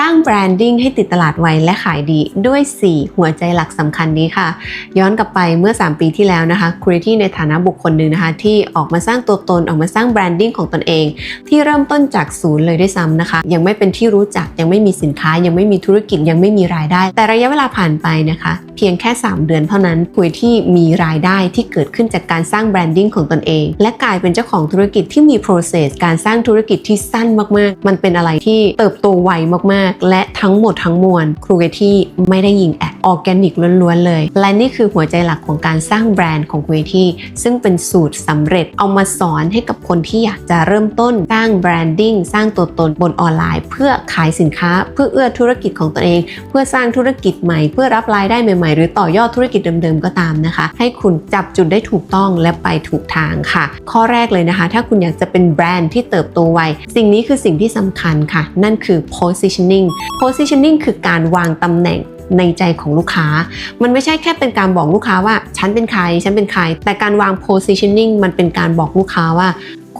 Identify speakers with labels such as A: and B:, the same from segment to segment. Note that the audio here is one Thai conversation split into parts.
A: สร้างแบรนดิ้งให้ติดตลาดไวและขายดีด้วย 4 หัวใจหลักสำคัญนี้ค่ะ ย้อนกลับไปเมื่อ 3 ปีที่แล้วนะคะครีที่ในฐานะบุคคลหนึ่งนะคะ ที่ออกมาสร้างตัวตนออกมาสร้างแบรนดิ้งของตนเอง ที่เริ่มต้นจากศูนย์เลยด้วยซ้ำนะคะ ยังไม่เป็นที่รู้จักยังไม่มีสินค้า ยังไม่มีธุรกิจยังไม่มีรายได้ แต่ระยะเวลาผ่านไปนะคะ เพียงแค่ 3 เดือนเท่านั้นคุยที่มีรายได้ที่เกิดขึ้นจากการสร้างแบรนดิ้งของตนเอง และกลายเป็นเจ้าของธุรกิจที่มี process การสร้างธุรกิจที่สั้นมากๆ มันเป็นอะไรที่เติบโตไวมากๆ และทั้งหมดทั้งมวลครูเวที่ไม่ได้ยิงแอดออร์แกนิกล้วนๆเลย และนี่คือหัวใจหลักของการสร้างแบรนด์ของครูเวที่ซึ่งเป็นสูตรสำเร็จเอามาสอนให้กับคนที่อยากจะเริ่มต้นสร้างแบรนดิ้งสร้างตัวตนบนออนไลน์ เพื่อขายสินค้า เพื่อเอื้อธุรกิจของตัวเอง เพื่อสร้างธุรกิจใหม่ เพื่อรับรายได้ใหม่ ๆ หรือต่อยอดธุรกิจเดิมๆก็ตามนะคะ ให้คุณจับจุดได้ถูกต้องและไปถูกทางค่ะ ข้อแรกเลยนะคะ ถ้าคุณอยากจะเป็นแบรนด์ที่เติบโตไวสิ่งนี้คือสิ่งที่สำคัญค่ะ นั่นคือ positioning positioning คือการวางตำแหน่งในใจของลูกค้า มันไม่ใช่แค่เป็นการบอกลูกค้าว่า ฉันเป็นใคร ฉันเป็นใคร แต่การวาง positioning มันเป็นการบอกลูกค้าว่า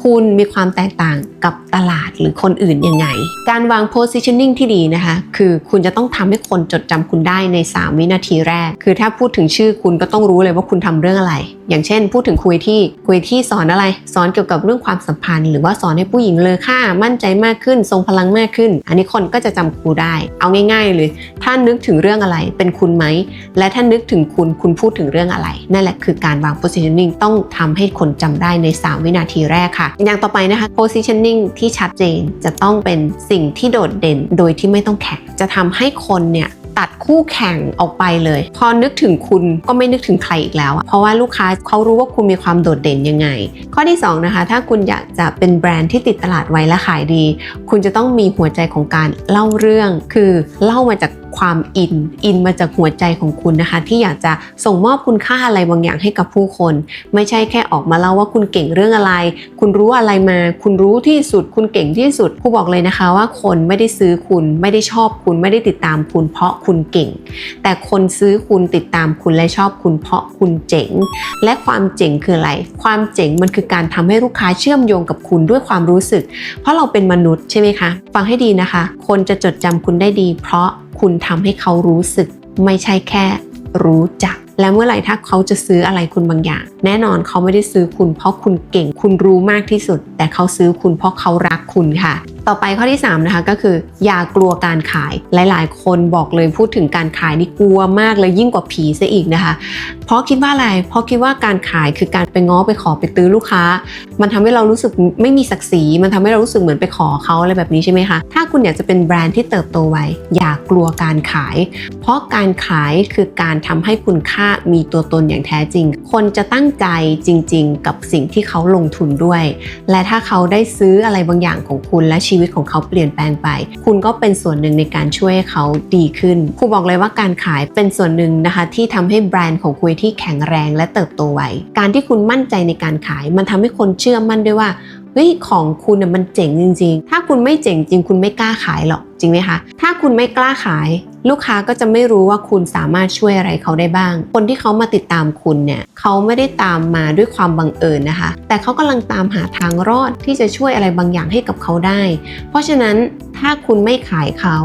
A: คุณมีความแตกต่างกับตลาดหรือคนอื่นยังไง การวาง positioning ที่ดีนะคะ คือคุณจะต้องทำให้คนจดจำคุณได้ใน 3 วินาทีแรก คือถ้าพูดถึงชื่อคุณก็ต้องรู้เลยว่าคุณทำเรื่องอะไร อย่างเช่น พูดถึงคุยที่คุยที่สอนอะไร สอนเกี่ยวกับเรื่องความสัมพันธ์ หรือว่าสอนให้ผู้หญิงเลอค่า มั่นใจมากขึ้น ทรงพลังมากขึ้น อันนี้คนก็จะจำครูได้ เอาง่าย ๆ เลย ถ้านึกถึงเรื่องอะไรเป็นคุณไหม และถ้านึกถึงคุณคุณพูดถึงเรื่องอะไร นั่นแหละคือการวาง positioning ต้องทำให้คนจำได้ใน 3 วินาทีแรกค่ะอย่างต่อไปนะคะ positioning ที่ชัดเจนจะต้องเป็นสิ่งที่โดดเด่นโดยที่ไม่ต้องแข่งจะทำให้คนเนี่ยตัดคู่แข่งออกไปเลย พอนึกถึงคุณก็ไม่นึกถึงใครอีกแล้ว เพราะว่าลูกค้าเขารู้ว่าคุณมีความโดดเด่นยังไง ข้อที่ 2 นะคะ ถ้าคุณอยากจะเป็นแบรนด์ที่ติดตลาดไวและขายดี คุณจะต้องมีหัวใจของการเล่าเรื่อง คือเล่ามาจาก ความอิน อินมาจากหัวใจของคุณนะคะ ที่อยากจะส่งมอบคุณค่าอะไรบางอย่างให้กับผู้คน ไม่ใช่แค่ออกมาเล่าว่าคุณเก่งเรื่องอะไร คุณรู้อะไรมา คุณรู้ที่สุด คุณเก่งที่สุดครูบอกเลยนะคะว่าคนไม่ได้ซื้อคุณไม่ได้ชอบคุณไม่ได้ติดตามคุณเพราะคุณเก่ง แต่คนซื้อคุณติดตามคุณและชอบคุณเพราะคุณเจ๋ง และความเจ๋งคืออะไร ความเจ๋งมันคือการทำให้ลูกค้าเชื่อมโยงกับคุณด้วยความรู้สึก เพราะเราเป็นมนุษย์ใช่ไหมคะ ฟังให้ดีนะคะ คนจะจดจำคุณได้ดี เพราะ คุณทำให้เขารู้สึก ไม่ใช่แค่รู้จัก และเมื่อไหร่ถ้าเขาจะซื้ออะไรคุณบางอย่าง แน่นอนเขาไม่ได้ซื้อคุณเพราะคุณเก่ง คุณรู้มากที่สุด แต่เขาซื้อคุณเพราะเขารักคุณค่ะ ต่อไปข้อที่3นะคะก็คือ อย่ากลัวการขายหลาย ๆ คนบอกเลยพูดถึงการขายนี่กลัวมากเลยยิ่งกว่าผีซะอีกนะคะ เพราะคิดว่าอะไร เพราะคิดว่าการขายคือการไปง้อไปขอไปตื้อลูกค้า มันทำให้เรารู้สึกไม่มีศักดิ์ศรีมันทำให้เรารู้สึกเหมือนไปขอเขาอะไรแบบนี้ใช่ไหมคะถ้าคุณอยากจะเป็นแบรนด์ที่เติบโตไวอย่ากลัวการขาย เพราะการขายคือการทำให้คุณค่ามีตัวตนอย่างแท้จริง คนจะตั้งใจจริง ๆ กับสิ่งที่เขาลงทุนด้วย และถ้าเขาได้ซื้ออะไรบางอย่างของคุณและชีีวิตของเขาเปลี่ยนแปลงไป คุณก็เป็นส่วนหนึ่งในการช่วยให้เขาดีขึ้นครูบอกเลยว่าการขายเป็นส่วนหนึ่งนะคะที่ทำให้แบรนด์ของคุยที่แข็งแรงและเติบโตไวการที่คุณมั่นใจในการขาย มันทำให้คนเชื่อมั่นด้วยว่าเฮ้ยของคุณน่ยมันเจ๋งจริง ๆ ถ้าคุณไม่เจ๋งจริง คุณไม่กล้าขายหรอกจริงไหมคะ ถ้าคุณไม่กล้าขาย ลูกค้าก็จะไม่รู้ว่าคุณสามารถช่วยอะไรเขาได้บ้าง คนที่เขามาติดตามคุณเนี่ยเขาไม่ได้ตามมาด้วยความบังเอิญนะคะ แต่เขากำลังตามหาทางรอดที่จะช่วยอะไรบางอย่างให้กับเขาได้ เพราะฉะนั้นถ้าคุณไม่ขายเขา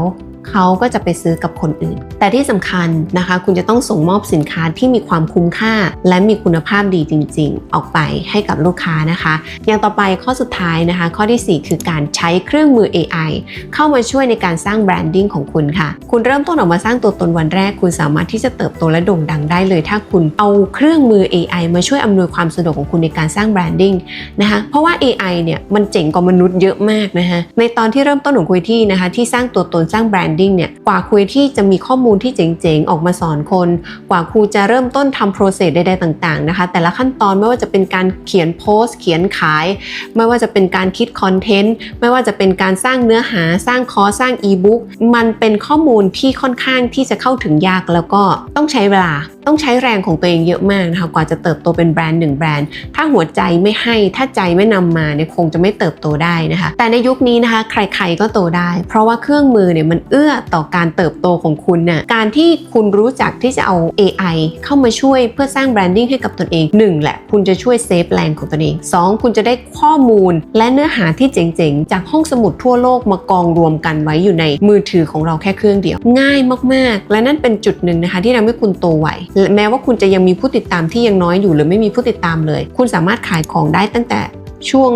A: เขาก็จะไปซื้อกับคนอื่น แต่ที่สำคัญนะคะ คุณจะต้องส่งมอบสินค้าที่มีความคุ้มค่า และมีคุณภาพดีจริง ๆ ออกไปให้กับลูกค้านะคะ อย่างต่อไปข้อสุดท้ายนะคะ ข้อทีสี่ 4 คือการใช้เครื่องมือ AI เข้ามาช่วยในการสร้างแบรนดิ้งของคุณค่ะ คุณเริ่มต้นออกมาสร้างตัวตนวันแรก คุณสามารถที่จะเติบโตและโด่งดังได้เลย ถ้าคุณเอาเครื่องมือ AI มาช่วยอำนวยความสะดวกของคุณในการสร้างแบรนดิ้งนะคะ เพราะว่า AI เนี่ยมันเจ๋งกว่ามนุษย์เยอะมากนะคะ ในตอนที่เริ่มต้นของคุยที่นะคะที่สร้างตัวตนสร้างแบรนดงเนี่ยกว่าครูที่จะมีข้อมูลที่เจ๋งๆ ออกมาสอนคน กว่าครูจะเริ่มต้นทำโปรเซสใดๆต่างๆนะคะ แต่ละขั้นตอนไม่ว่าจะเป็นการเขียนโพสต์ เขียนขาย ไม่ว่าจะเป็นการคิดคอนเทนต์ไม่ว่าจะเป็นการสร้างเนื้อหาสร้างคอร์สสร้างอีบุ๊กมันเป็นข้อมูลที่ค่อนข้างที่จะเข้าถึงยากแล้วก็ต้องใช้เวลา ต้องใช้แรงของตัวเองเยอะมากนะคะกว่าจะเติบโตเป็นแบรนด์หนึ่งแบรนด์ ถ้าหัวใจไม่ให้ถ้าใจไม่นำมาเนี่ยคงจะไม่เติบโตได้นะคะ แต่ในยุคนี้นะคะ ใครๆก็โตได้ เพราะว่าเครื่องมือเนี่ยมันเอื้อต่อการเติบโตของคุณน่ะการที่คุณรู้จักที่จะเอา AI เข้ามาช่วยเพื่อสร้างแบรนดิ้งให้กับตนเองหนึ่งแหละคุณจะช่วยเซฟแรงของตนเองสองคุณจะได้ข้อมูล และเนื้อหาที่เจ๋งๆ จากห้องสมุดทั่วโลกมากองรวมกันไว้อยู่ในมือถือของเราแค่เครื่องเดียว ง่ายมากๆ และนั่นเป็นจุดหนึ่งนะคะ ที่ทำให้คุณโตไวแม้ว่าคุณจะยังมีผู้ติดตามที่ยังน้อยอยู่หรือไม่มีผู้ติดตามเลย คุณสามารถขายของได้ตั้งแต่ช่วง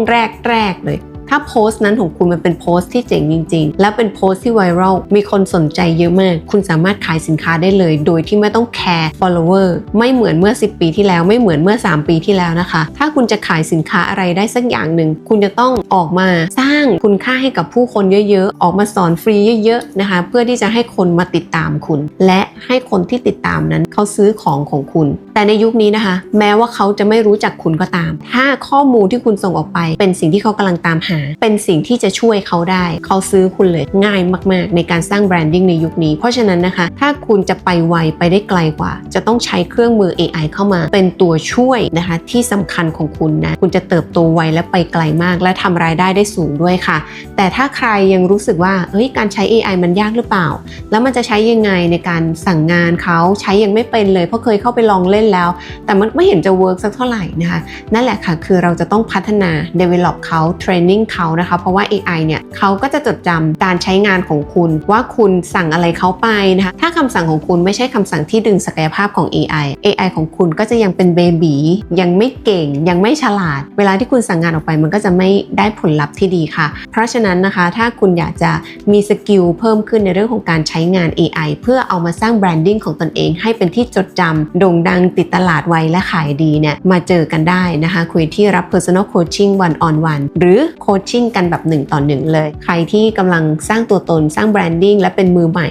A: แรกๆเลย ถ้าโพสต์นั้นของคุณมันเป็นโพสต์ที่เจ๋งจริง ๆ และเป็นโพสต์ที่ไวรัลมีคนสนใจเยอะมาก คุณสามารถขายสินค้าได้เลย โดยที่ไม่ต้องแคร์ follower ไม่เหมือนเมื่อ 10 ปีที่แล้วไม่เหมือนเมื่อ 3 ปีที่แล้วนะคะ ถ้าคุณจะขายสินค้าอะไรได้สักอย่างหนึ่งคุณจะต้องออกมาสร้างคุณค่าให้กับผู้คนเยอะๆ ออกมาสอนฟรีเยอะๆนะคะเพื่อที่จะให้คนมาติดตามคุณ และให้คนที่ติดตามนั้นเขาซื้อของของคุณ แต่ในยุคนี้นะคะ แม้ว่าเขาจะไม่รู้จักคุณก็ตาม ถ้าข้อมูลที่คุณส่งออกไปเป็นสิ่งที่เขากำลังตามหาเป็นสิ่งที่จะช่วยเขาได้ เขาซื้อคุณเลยง่ายมาก ๆ ในการสร้างแบรนดิ้งในยุคนี้ เพราะฉะนั้นนะคะ ถ้าคุณจะไปไวไปได้ไกลกว่า จะต้องใช้เครื่องมือ AI เข้ามา เป็นตัวช่วยนะคะที่สำคัญของคุณนะ คุณจะเติบโตไวและไปไกลมาก และทำรายได้ได้สูงด้วยค่ะ แต่ถ้าใครยังรู้สึกว่าเฮ้ยการใช้ AI มันยากหรือเปล่า แล้วมันจะใช้ยังไงในการสั่งงานเขาใช้ยังไม่เป็นเลยเพราะเคยเข้าไปลองเล่นแล้ว แต่มันไม่เห็นจะเวิร์กสักเท่าไหร่นะคะนั่นแหละค่ะคือเราจะต้องพัฒนา develop เขา training เขานะคะ เพราะว่า AI เนี่ยเขาก็จะจดจำการใช้งานของคุณว่าคุณสั่งอะไรเขาไปนะคะ ถ้าคำสั่งของคุณไม่ใช่คำสั่งที่ดึงศักยภาพของ AI AI ของคุณก็จะยังเป็นเบบียังไม่เก่ง ยังไม่ฉลาด เวลาที่คุณสั่งงานออกไปมันก็จะไม่ได้ผลลัพธ์ที่ดีค่ะ เพราะฉะนั้นนะคะ ถ้าคุณอยากจะมีสกิลเพิ่มขึ้นในเรื่องของการใช้งาน AI เพื่อเอามาสร้างแบรนดิ้งของตนเอง ให้เป็นที่จดจำโด่งดังติดตลาดไวและขายดีเนี่ยมาเจอกันได้นะคะ คุยที่รับ personal coaching one on one หรือ coaching กันแบบหนึ่งต่อหนึ่งเลย ใครที่กำลังสร้างตัวตนสร้างแบรนดิ้งและเป็นมือใหม่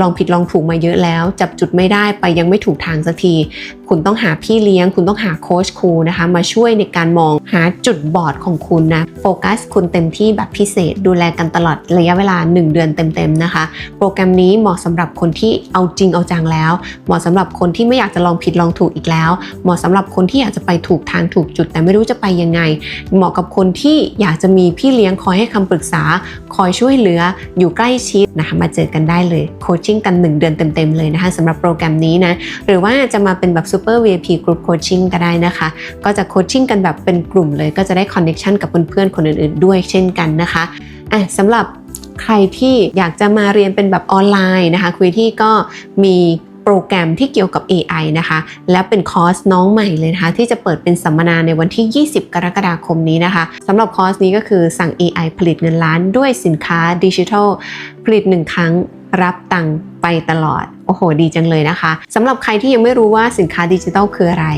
A: ลองผิดลองถูกมาเยอะแล้ว จับจุดไม่ได้ไปยังไม่ถูกทางสักทีคุณต้องหาพี่เลี้ยง คุณต้องหาโค้ชครูนะคะ มาช่วยในการมองหาจุดบอดของคุณนะ โฟกัสคุณเต็มที่แบบพิเศษ ดูแลกันตลอดระยะเวลา 1 เดือนเต็มๆนะคะ โปรแกรมนี้เหมาะสำหรับคนที่เอาจริงเอาจังแล้ว เหมาะสำหรับคนที่ไม่อยากจะลองผิดลองถูกอีกแล้ว เหมาะสำหรับคนที่อยากจะไปถูกทางถูกจุด แต่ไม่รู้จะไปยังไง เหมาะกับคนที่อยากจะมีพี่เลี้ยงคอยให้คำปรึกษา คอยช่วยเหลือ อยู่ใกล้ชิดนะคะ มาเจอกันได้เลย โคชชิ่งกัน 1 เดือนเต็มๆเลยนะคะสำหรับโปรแกรมนี้นะ หรือว่าจะมาเป็นแบบ Super VIP Group Coaching ก็ได้นะคะ ก็จะโคชชิ่งกันแบบเป็นกลุ่มเลย ก็จะได้คอนเน t ชันกับเพื่อนๆคนอื่นๆ ด้วยเช่นกันนะคะอะสำหรับใครที่อยากจะมาเรียนเป็นแบบออนไลน์นะคะคุยที่ก็มีโปรแกรมที่เกี่ยวกับ AI นะคะ และเป็นคอร์สน้องใหม่เลยนะคะ ที่จะเปิดเป็นสัมมนาในวันที่ 20 กรกฎาคมนี้นะคะสำหรับคอร์สนี้ก็คือสั่ง AI ผลิตเงินล้านด้วยสินค้าดิจิทัล ผลิต1ครั้งรับตังค์ไปตลอด โอ้โห ดีจังเลยนะคะสำหรับใครที่ยังไม่รู้ว่าสินค้าดิจิทัลคืออะไร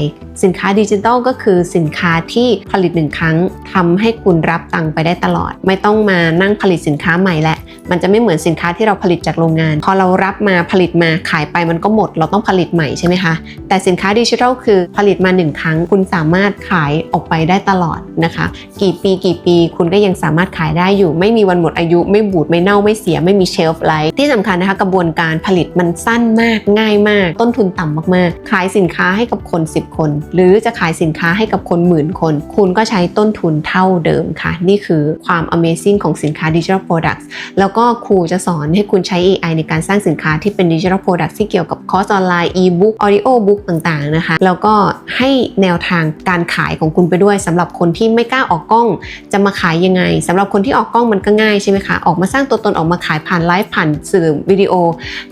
A: สินค้าดิจิทัลก็คือสินค้าที่ผลิตหนึ่งครั้งทำให้คุณรับตังค์ไปได้ตลอด ไม่ต้องมานั่งผลิตสินค้าใหม่และ มันจะไม่เหมือนสินค้าที่เราผลิตจากโรงงาน พอเรารับมาผลิตมาขายไปมันก็หมด เราต้องผลิตใหม่ใช่ไหมคะแต่สินค้าดิจิทัลคือผลิตมาหนึ่งครั้ง คุณสามารถขายออกไปได้ตลอดนะคะ กี่ปีกี่ปี คุณก็ยังสามารถขายได้อยู่ ไม่มีวันหมดอายุ ไม่บูดไม่เน่าไม่เสีย ไม่มีเชลฟ์ไลท์ที่สำคัญนะคะกระบวนการผลิตมันสั้นมากง่ายมาก ต้นทุนต่ำมากๆ ขายสินค้าให้กับคน 10 คน หรือจะขายสินค้าให้กับคนหมื่นคน คุณก็ใช้ต้นทุนเท่าเดิมค่ะ นี่คือความ Amazing ของสินค้า Digital Products แล้วก็ครูจะสอนให้คุณใช้ AI ในการสร้างสินค้าที่เป็น Digital Products ที่เกี่ยวกับคอร์สออนไลน์ e-book audio book ต่างๆนะคะ แล้วก็ให้แนวทางการขายของคุณไปด้วยสำหรับคนที่ไม่กล้าออกกล้อง จะมาขายยังไงสำหรับคนที่ออกกล้องมันก็ง่ายใช่ไหมคะออกมาสร้างตัวตนออกมาขายผ่านไลฟ์ผ่านสื่อวิดีโอ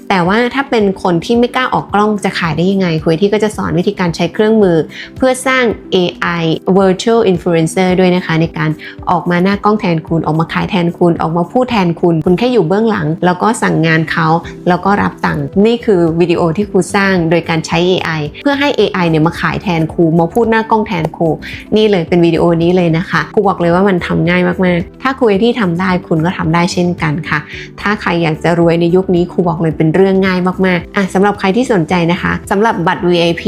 A: แต่ว่าถ้าเป็นคนที่ไม่กล้าออกกล้องจะขายได้ยังไงคุยที่ก็จะสอนวิธีการใช้เครื่องมือ เพื่อสร้าง AI virtual influencer ด้วยนะคะ ในการออกมาหน้ากล้องแทนคุณ ออกมาขายแทนคุณ ออกมาพูดแทนคุณ คุณแค่อยู่เบื้องหลัง แล้วก็สั่งงานเขาแล้วก็รับตังค์นี่คือวิดีโอที่ครูสร้างโดยการใช้ AI เพื่อให้ AI เนี่ยมาขายแทนครูมาพูดหน้ากล้องแทนครูนี่เลยเป็นวิดีโอนี้เลยนะคะครูบอกเลยว่ามันทำง่ายมากๆ ถ้าครูที่ทำได้คุณก็ทำได้เช่นกันค่ะ ถ้าใครอยากจะรวยในยุคนี้ครูบอกเลยเป็นเรื่องง่ายมากๆอะสำหรับใครที่สนใจนะคะสำหรับบัตร VIP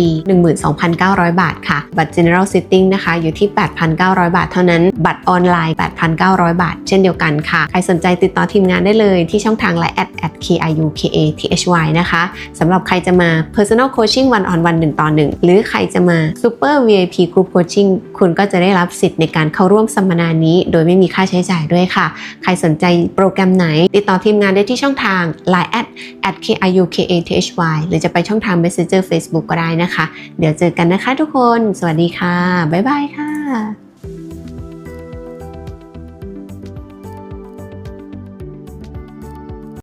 A: 12,900 บาทค่ะ บัตร General Sitting นะคะอยู่ที่ 8,900 บาทเท่านั้น บัตรออนไลน์ 8,900 บาท เช่นเดียวกันค่ะ ใครสนใจติดต่อทีมงานได้เลยที่ช่องทาง Line แอด kiukathy นะคะสำหรับใครจะมา personal coaching one on one 1ต่อ1หรือใครจะมา super VIP group coaching คุณก็จะได้รับสิทธิ์ในการเข้าร่วมสัมมนานี้ โดยไม่มีค่าใช้จ่ายด้วยค่ะ ใครสนใจโปรแกรมไหน ติดต่อทีมงานได้ที่ช่องทาง line at at kiukathy หรือจะไปช่องทาง messenger Facebook ก็ได้นะคะ เดี๋ยวเจอกันนะคะทุกคน สวัสดีค่ะ บ๊ายบายค่ะ